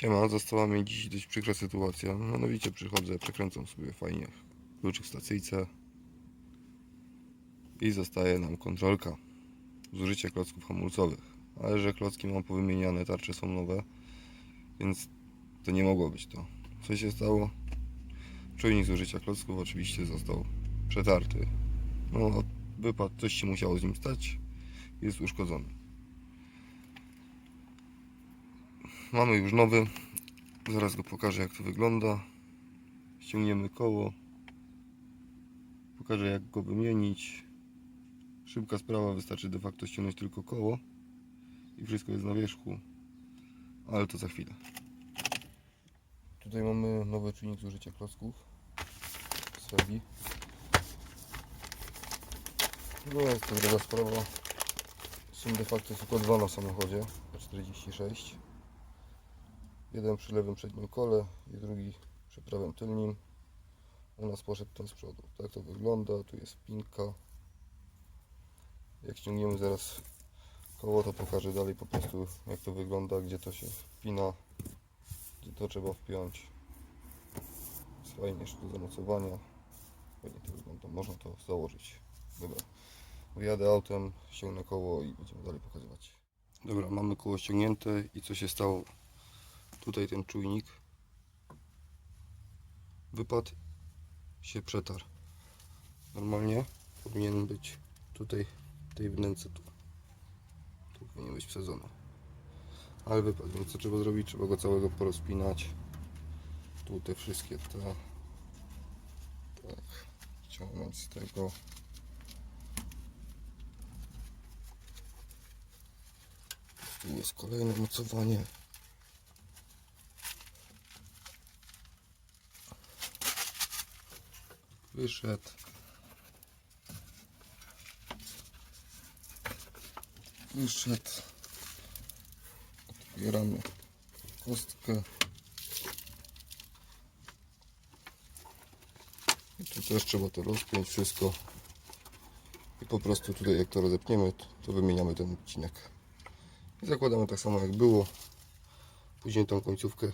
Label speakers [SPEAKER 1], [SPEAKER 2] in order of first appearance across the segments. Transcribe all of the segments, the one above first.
[SPEAKER 1] Siema, została mi dziś dość przykra sytuacja. Mianowicie przychodzę, przekręcam sobie fajnie kluczyk stacyjce i zostaje nam kontrolka zużycia klocków hamulcowych. Ale że klocki mam powymieniane, tarcze są nowe, więc to nie mogło być to. Co się stało? Czujnik zużycia klocków oczywiście został przetarty. No, wypadł, coś się musiało z nim stać. Jest uszkodzony. Mamy już nowy. Zaraz go pokażę jak to wygląda. Ściągniemy koło. Pokażę jak go wymienić. Szybka sprawa, wystarczy de facto ściągnąć tylko koło i wszystko jest na wierzchu. Ale to za chwilę. Tutaj mamy nowy czujnik zużycia klocków z Febi. No jest to droga sprawa. Są de facto tylko dwa na samochodzie, 46. Jeden przy lewym przednim kole i drugi przy prawym tylnim. U nas poszedł ten z przodu. Tak to wygląda. Tu jest pinka. Jak ściągniemy zaraz koło, to pokażę dalej po prostu jak to wygląda, gdzie to się wpina, gdzie to trzeba wpiąć. Jest fajnie jeszcze do zamocowania. Fajnie to wygląda. Można to założyć. Dobra. Wyjadę autem, ściągnę koło i będziemy dalej pokazywać. Dobra, mamy koło ściągnięte i co się stało? Tutaj ten czujnik wypadł, się przetarł. Normalnie powinien być tutaj, w tej wnęce tu. Tu powinien być wsadzony. Ale wypadł, więc co trzeba zrobić? Trzeba go całego porozpinać. Tu te wszystkie te. Tak, ściągnąć z tego. Tu jest kolejne mocowanie. Wyszedł. Wyszedł. Otwieramy kostkę. I tu też trzeba to rozpiąć wszystko. I po prostu tutaj jak to rozepniemy, to, wymieniamy ten odcinek. I zakładamy tak samo jak było. Później tą końcówkę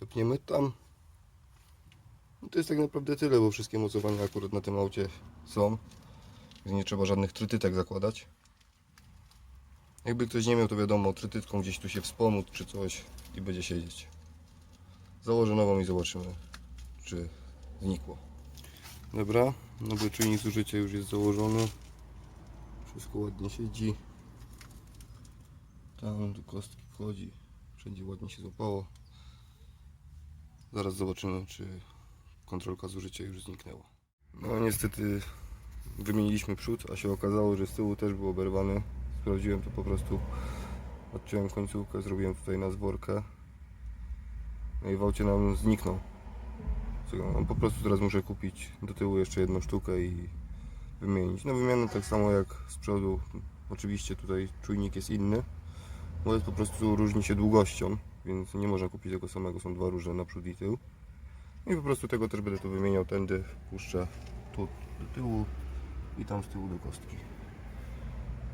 [SPEAKER 1] wepniemy tam. No to jest tak naprawdę tyle, bo wszystkie mocowania akurat na tym aucie są. Więc nie trzeba żadnych trytytek zakładać. Jakby ktoś nie miał, to wiadomo, trytytką gdzieś tu się wspomóc czy coś i będzie siedzieć. Założę nową i zobaczymy, czy znikło. Dobra, nowy czujnik zużycia już jest założony. Wszystko ładnie siedzi. Tam do kostki wchodzi. Wszędzie ładnie się złapało. Zaraz zobaczymy, czy kontrolka zużycia już zniknęła. No niestety wymieniliśmy przód, a się okazało, że z tyłu też był oberwany. Sprawdziłem to po prostu. Odciąłem końcówkę, zrobiłem tutaj na zworkę. No i w aucie nam zniknął. No, po prostu teraz muszę kupić do tyłu jeszcze jedną sztukę i wymienić. No wymianę tak samo jak z przodu. Oczywiście tutaj czujnik jest inny, bo jest po prostu różni się długością, więc nie można kupić tego samego, są dwa różne naprzód i tył. I po prostu tego też będę tu wymieniał tędy, puszczę tu do tyłu i tam z tyłu do kostki.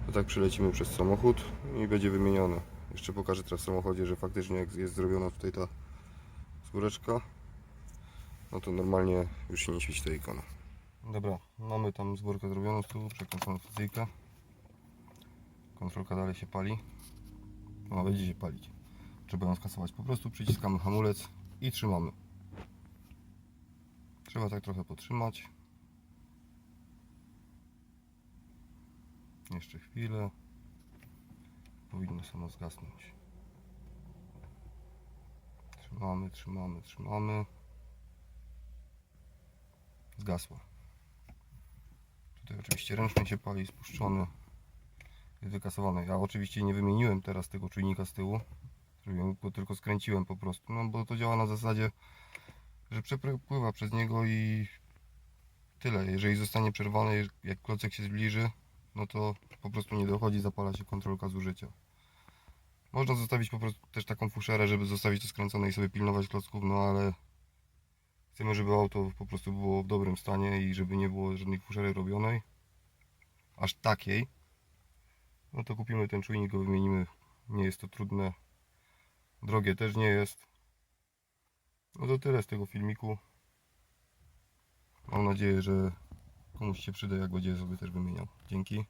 [SPEAKER 1] To tak przylecimy przez samochód i będzie wymienione. Jeszcze pokażę teraz w samochodzie, że faktycznie jak jest zrobiona tutaj ta skóreczka, no to normalnie już się nie świeci ta ikona. Dobra, mamy tam zborkę zrobioną z tyłu, przekręconą. Kontrolka dalej się pali. No, będzie się palić. Trzeba ją skasować. Po prostu przyciskamy hamulec i trzymamy. Trzeba tak trochę potrzymać. Jeszcze chwilę. Powinno samo zgasnąć. Trzymamy, trzymamy, trzymamy. Zgasła. Tutaj oczywiście ręcznie się pali, spuszczony. Jest wykasowane. Ja oczywiście nie wymieniłem teraz tego czujnika z tyłu. Zrobiłem go tylko skręciłem po prostu. No bo to działa na zasadzie, że przepływa przez niego i tyle. Jeżeli zostanie przerwany, jak klocek się zbliży, no to po prostu nie dochodzi, zapala się kontrolka zużycia. Można zostawić po prostu też taką fuszerę, żeby zostawić to skręcone i sobie pilnować klocków, no ale chcemy, żeby auto po prostu było w dobrym stanie i żeby nie było żadnej fuszery robionej, aż takiej, no to kupimy ten czujnik, go wymienimy, nie jest to trudne. Drogie też nie jest. No to tyle z tego filmiku. Mam nadzieję, że komuś się przyda, jak będzie sobie też wymieniał. Dzięki.